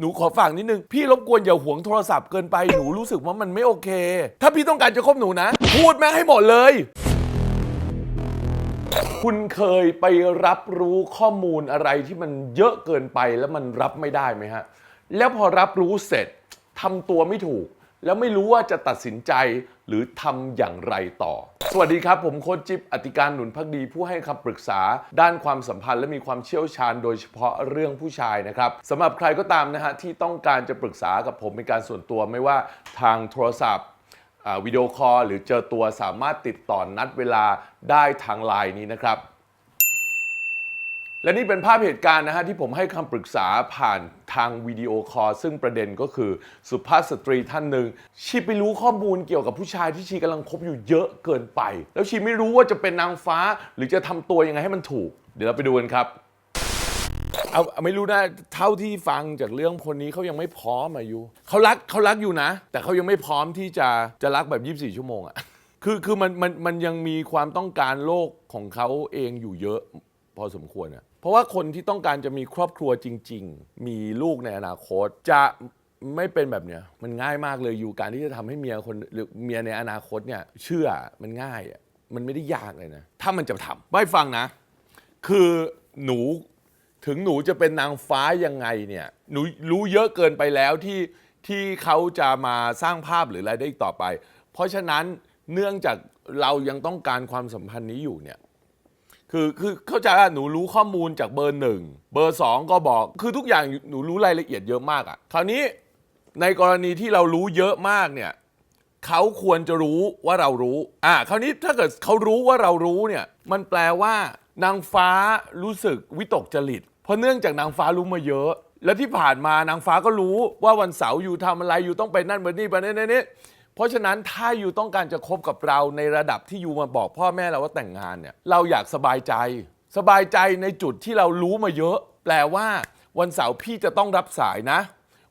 หนูขอฝากนิดนึง พี่รบกวนอย่าหวงโทรศัพท์เกินไปหนูรู้สึกว่ามันไม่โอเค ถ้าพี่ต้องการจะคบหนูนะ พูดแม่งให้หมดเลย คุณเคยไปรับรู้ข้อมูลอะไรที่มันเยอะเกินไปแล้วมันรับไม่ได้ไหมฮะ แล้วพอรับรู้เสร็จทำตัวไม่ถูก แล้วไม่รู้ว่าจะตัดสินใจ หรือทำอย่างไรต่อ สวัสดีครับ ผมโค้ชจิ๊บอติการหนุนพักดีผู้ให้คำปรึกษา ด้านความสัมพันธ์และมีความเชี่ยวชาญโดยเฉพาะเรื่องผู้ชายนะครับสำหรับใครก็ตามนะฮะที่ต้องการจะปรึกษากับผมเป็นการส่วนตัวไม่ว่าทางโทรศัพท์วิดีโอคอลหรือเจอตัวสามารถติดต่อนนัดเวลาได้ทางไลน์นี้นะครับ และนี่เป็นภาพเหตุการณ์นะฮะที่ผมให้คำปรึกษาผ่านทางวิดีโอคอลซึ่งประเด็นก็คือสุภาพสตรีท่านหนึ่งชีไปรู้ข้อมูลเกี่ยวกับผู้ชายที่ชีกำลังคบอยู่เยอะเกินไป แล้วชีไม่รู้ว่าจะเป็นนางฟ้า หรือจะทำตัวยังไงให้มันถูก เดี๋ยวเราไปดูกันครับเอาเอาไม่รู้นะเท่าที่ฟังจากเรื่องคนนี้เขายังไม่พร้อมอายุเขารักเขารักอยู่นะ แต่เขายังไม่พร้อมที่จะจะรักแบบ 24 ชั่วโมงอะคือคือมันมันมันยังมีความต้องการโลกของเขาเองอยู่เยอะ พอสมควรอะเพราะว่าคนที่ต้องการจะมีครอบครัวจริง ๆ มีลูกในอนาคต จะไม่เป็นแบบเนี้ยมันง่ายมากเลยอยู่การที่จะทำให้เมียคนหรือเมียในอนาคตเนี่ยเชื่อมันง่ายอะมันไม่ได้ยากเลยนะ ถ้ามันจะทำไม่ฟังนะ คือหนูถึงหนูจะเป็นนางฟ้ายังไงเนี่ยหนูรู้เยอะเกินไปแล้วที่ที่เขาจะมาสร้างภาพหรืออะไรได้อีกต่อไป เพราะฉะนั้นเนื่องจากเรายังต้องการความสัมพันธ์นี้อยู่เนี่ย คือคือเข้าใจว่าหนูรู้ข้อมูลจากเบอร์หนึ่งเบอร์สองก็บอกคือทุกอย่างหนูรู้รายละเอียดเยอะมากอะ่ะคราวนี้ในกรณีที่เรารู้เยอะมากเนี่ยเขาควรจะรู้ว่าเรารู้อ่าคราวนี้ถ้าเกิดเขารู้ว่าเรารู้เนี่ยมันแปลว่านางฟ้ารู้สึกวิตกจริต เพราะเนื่องจากนางฟ้ารู้มาเยอะ แล้วที่ผ่านมานางฟ้าก็รู้ว่าวันเสาร์อยู่ทำอะไรอยู่ต้องไปนั่นไปนี่ไปนี่นี่ เพราะฉะนั้นถ้าอยู่ต้องการจะคบกับเราในระดับที่อยู่มาบอกพ่อแม่เราว่าแต่งงานเนี่ยเราอยากสบายใจ สบายใจในจุดที่เรารู้มาเยอะ แปลว่าวันเสาร์พี่จะต้องรับสายนะ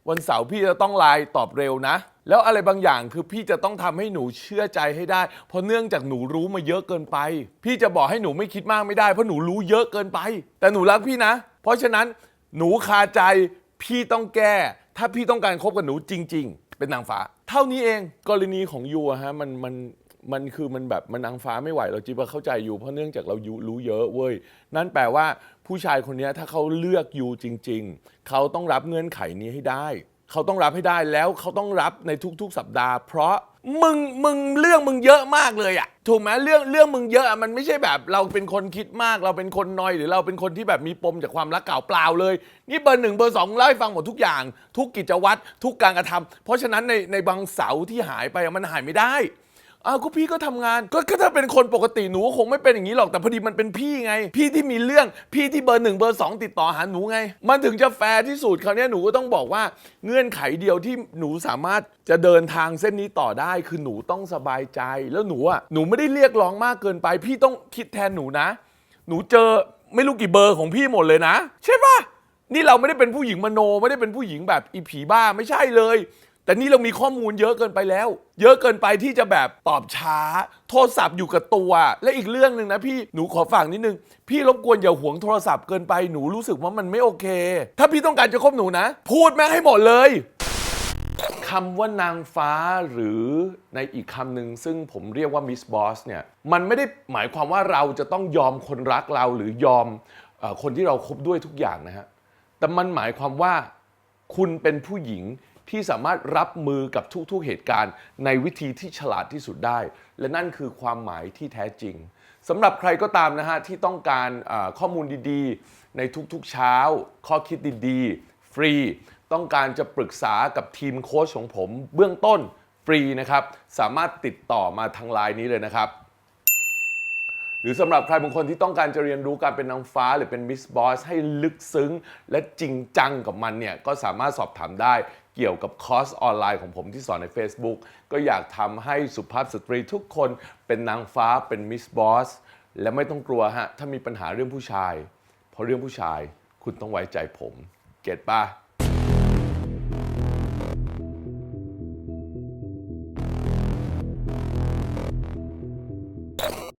วันเสาร์พี่จะต้องไลน์ตอบเร็วนะ แล้วอะไรบางอย่างคือพี่จะต้องทำให้หนูเชื่อใจให้ได้ เพราะเนื่องจากหนูรู้มาเยอะเกินไป พี่จะบอกให้หนูไม่คิดมากไม่ได้เพราะหนูรู้เยอะเกินไป แต่หนูรักพี่นะ เพราะฉะนั้นหนูคาใจพี่ต้องแก้ ถ้าพี่ต้องการคบกับหนูจริง ๆ เป็นนางฟ้า เท่านี้เองกรณีของยูอะฮะมันมันมันคือมันแบบมันนางฟ้าไม่ไหวเราจีบว่าเข้าใจอยู่เพราะเนื่องจากเรายูรู้เยอะเว้ยนั่นแปลว่าผู้ชายคนเนี้ยถ้าเขาเลือกยูจริง ๆ เขาต้องรับเงื่อนไขนี้ให้ได้ เขาต้องรับให้ได้แล้วเขาต้องรับในทุกๆ สัปดาห์ เพราะมึงมึงเรื่องมึงเยอะมากเลยอะถูกไหมเรื่องเรื่องมึงเยอะอะมันไม่ใช่แบบเราเป็นคนคิดมาก เราเป็นคนนอยหรือเราเป็นคนที่แบบมีปมจากความรักเก่าเปล่าเลย นี่เบอร์หนึ่งเบอร์สองเล่าให้ฟังหมดทุกอย่าง ทุกกิจวัตรทุกการกระทำเพราะฉะนั้นในในบางเสาร์ที่หายไปอะมันหายไม่ได้ อ้าวก็พี่ก็ทำงานก็ก็ถ้าเป็นคนปกติหนูก็คงไม่เป็นอย่างนี้หรอกแต่พอดีมันเป็นพี่ไง พี่ที่มีเรื่องพี่ที่เบอร์หนึ่งเบอร์สองติดต่อหาหนูไง มันถึงจะแฟร์ที่สุดคราวเนี้ยหนูก็ต้องบอกว่าเงื่อนไขเดียวที่หนูสามารถจะเดินทางเส้นนี้ต่อได้ คือหนูต้องสบายใจ แล้วหนูอะหนูไม่ได้เรียกร้องมากเกินไป พี่ต้องคิดแทนหนูนะ หนูเจอไม่รู้กี่เบอร์ของพี่หมดเลยนะ ใช่ปะนี่เราไม่ได้เป็นผู้หญิงมโนไม่ได้เป็นผู้หญิงแบบอีผีบ้าไม่ใช่เลย แต่นี่เรามีข้อมูลเยอะเกินไปแล้ว เยอะเกินไปที่จะแบบตอบช้า โทรศัพท์อยู่กับตัว และอีกเรื่องหนึ่งนะพี่หนูขอฝากนิดนึง พี่รบกวนอย่าหวงโทรศัพท์เกินไปหนูรู้สึกว่ามันไม่โอเค ถ้าพี่ต้องการจะคบหนูนะ พูดแม่งให้หมดเลยคำว่านางฟ้าหรือในอีกคำหนึ่งซึ่งผมเรียกว่ามิสบอสเนี่ยมันไม่ได้หมายความว่าเราจะต้องยอมคนรักเราหรือยอมอคนที่เราคบด้วยทุกอย่างนะฮะแต่มันหมายความว่าคุณเป็นผู้หญิง ที่สามารถรับมือกับทุกๆเหตุการณ์ ในวิธีที่ฉลาดที่สุดได้ และนั่นคือความหมายที่แท้จริงสำหรับใครก็ตามนะฮะที่ต้องการข้อมูลดีๆ ในทุกๆเช้า ข้อคิดดีๆ ฟรี ต้องการจะปรึกษากับทีมโค้ชของผม เบื้องต้นฟรีนะครับ สามารถติดต่อมาทางไลน์นี้เลยนะครับ หรือสำหรับใครบางคนที่ต้องการจะเรียนรู้การเป็นนางฟ้าหรือเป็นมิสบอสให้ลึกซึ้ง และจริงจังกับมันเนี่ยก็สามารถสอบถามได้ เกี่ยวกับคอร์สออนไลน์ของผมที่สอนใน Facebook ก็อยากทำให้สุภาพสตรีทุกคนเป็นนางฟ้าเป็นมิสบอสและไม่ต้องกลัวฮะ ถ้ามีปัญหาเรื่องผู้ชาย เพราะเรื่องผู้ชายคุณต้องไว้ใจผม เก็ตปะ